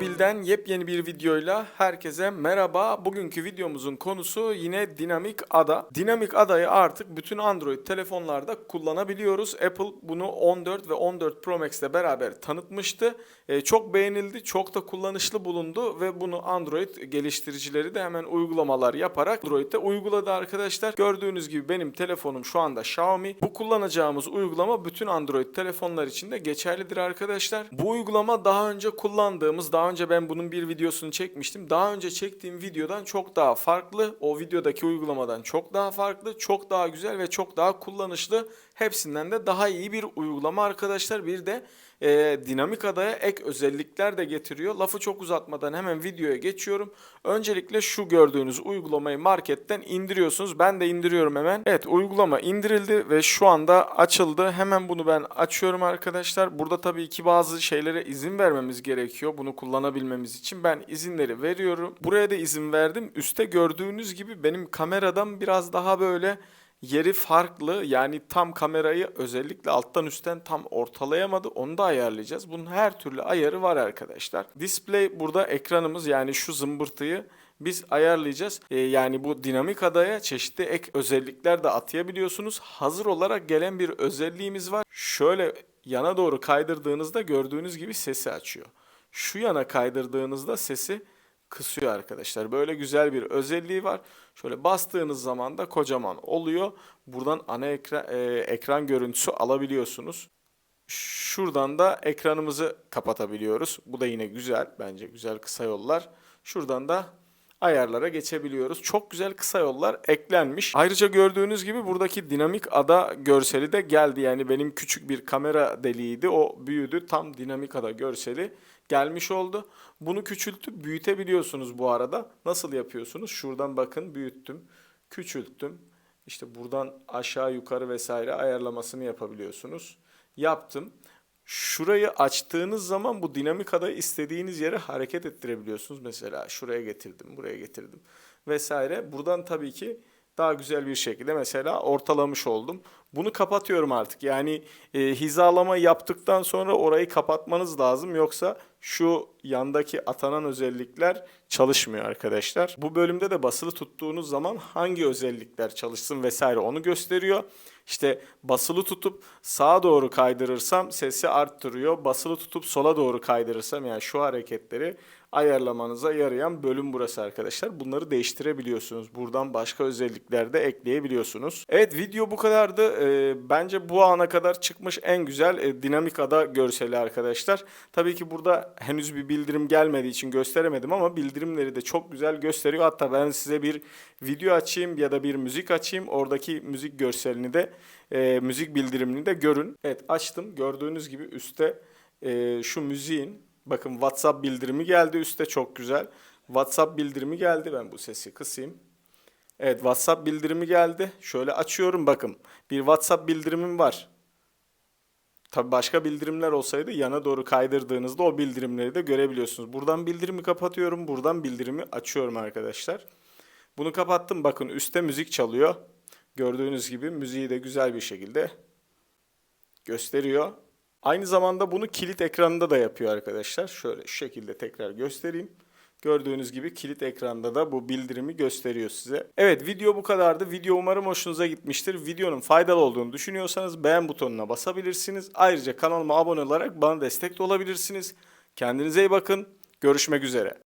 Mobil'den yepyeni bir videoyla herkese merhaba. Bugünkü videomuzun konusu yine Dinamik Ada. Dinamik Ada'yı artık bütün Android telefonlarda kullanabiliyoruz. Apple bunu 14 ve 14 Pro Max ile beraber tanıtmıştı. Ee, çok beğenildi, çok da kullanışlı bulundu ve bunu Android geliştiricileri de hemen uygulamalar yaparak Android'de uyguladı arkadaşlar. Gördüğünüz gibi benim telefonum şu anda Xiaomi. Bu kullanacağımız uygulama bütün Android telefonlar için de geçerlidir arkadaşlar. Bu uygulama daha önce kullandığımız, daha önce ben bunun bir videosunu çekmiştim. Daha önce çektiğim videodan çok daha farklı. O videodaki uygulamadan çok daha farklı, çok daha güzel ve çok daha kullanışlı. Hepsinden de daha iyi bir uygulama arkadaşlar. Bir de e, dinamik adaya ek özellikler de getiriyor. Lafı çok uzatmadan hemen videoya geçiyorum. Öncelikle şu gördüğünüz uygulamayı marketten indiriyorsunuz. Ben de indiriyorum hemen. Evet uygulama indirildi ve şu anda açıldı. Hemen bunu ben açıyorum arkadaşlar. Burada tabii ki bazı şeylere izin vermemiz gerekiyor. Bunu kullanabilmemiz için ben izinleri veriyorum. Buraya da izin verdim. Üste gördüğünüz gibi benim kameradan biraz daha böyle yeri farklı yani tam kamerayı özellikle alttan üstten tam ortalayamadı onu da ayarlayacağız. Bunun her türlü ayarı var arkadaşlar. Display burada ekranımız yani şu zımbırtıyı biz ayarlayacağız. Ee, yani bu dinamik adaya çeşitli ek özellikler de atayabiliyorsunuz. Hazır olarak gelen bir özelliğimiz var. Şöyle yana doğru kaydırdığınızda gördüğünüz gibi sesi açıyor. Şu yana kaydırdığınızda sesi kısıyor arkadaşlar. Böyle güzel bir özelliği var. Şöyle bastığınız zaman da kocaman oluyor. Buradan ana ekran, e, ekran görüntüsü alabiliyorsunuz. Şuradan da ekranımızı kapatabiliyoruz. Bu da yine güzel. Bence güzel kısa yollar. Şuradan da ayarlara geçebiliyoruz. Çok güzel kısa yollar eklenmiş. Ayrıca gördüğünüz gibi buradaki dinamik ada görseli de geldi. Yani benim küçük bir kamera deliğiydi. O büyüdü. Tam dinamik ada görseli gelmiş oldu. Bunu küçültüp büyütebiliyorsunuz bu arada. Nasıl yapıyorsunuz? Şuradan bakın büyüttüm, küçülttüm. İşte buradan aşağı yukarı vesaire ayarlamasını yapabiliyorsunuz. Yaptım. Şurayı açtığınız zaman bu dinamik adayı istediğiniz yere hareket ettirebiliyorsunuz. Mesela şuraya getirdim, buraya getirdim vesaire. Buradan tabii ki daha güzel bir şekilde mesela ortalamış oldum. Bunu kapatıyorum artık. Yani e, hizalama yaptıktan sonra orayı kapatmanız lazım. Yoksa şu yandaki atanan özellikler çalışmıyor arkadaşlar. Bu bölümde de basılı tuttuğunuz zaman hangi özellikler çalışsın vesaire onu gösteriyor. İşte basılı tutup sağa doğru kaydırırsam sesi arttırıyor. Basılı tutup sola doğru kaydırırsam yani şu hareketleri ayarlamanıza yarayan bölüm burası arkadaşlar. Bunları değiştirebiliyorsunuz. Buradan başka özellikler de ekleyebiliyorsunuz. Evet video bu kadardı. Ee, bence bu ana kadar çıkmış en güzel e, dinamik ada görseli arkadaşlar. Tabii ki burada henüz bir bildirim gelmediği için gösteremedim ama bildirimleri de çok güzel gösteriyor. Hatta ben size bir video açayım ya da bir müzik açayım. Oradaki müzik görselini de e, müzik bildirimini de görün. Evet açtım. Gördüğünüz gibi üstte e, şu müziğin bakın WhatsApp bildirimi geldi üstte çok güzel. WhatsApp bildirimi geldi. Ben bu sesi kısayım. Evet WhatsApp bildirimi geldi. Şöyle açıyorum bakın. Bir WhatsApp bildirimim var. Tabi başka bildirimler olsaydı yana doğru kaydırdığınızda o bildirimleri de görebiliyorsunuz. Buradan bildirimi kapatıyorum. Buradan bildirimi açıyorum arkadaşlar. Bunu kapattım. Bakın üstte müzik çalıyor. Gördüğünüz gibi müziği de güzel bir şekilde gösteriyor. Aynı zamanda bunu kilit ekranında da yapıyor arkadaşlar. Şöyle şu şekilde tekrar göstereyim. Gördüğünüz gibi kilit ekranda da bu bildirimi gösteriyor size. Evet video bu kadardı. Video umarım hoşunuza gitmiştir. Videonun faydalı olduğunu düşünüyorsanız beğen butonuna basabilirsiniz. Ayrıca kanalıma abone olarak bana destek de olabilirsiniz. Kendinize iyi bakın. Görüşmek üzere.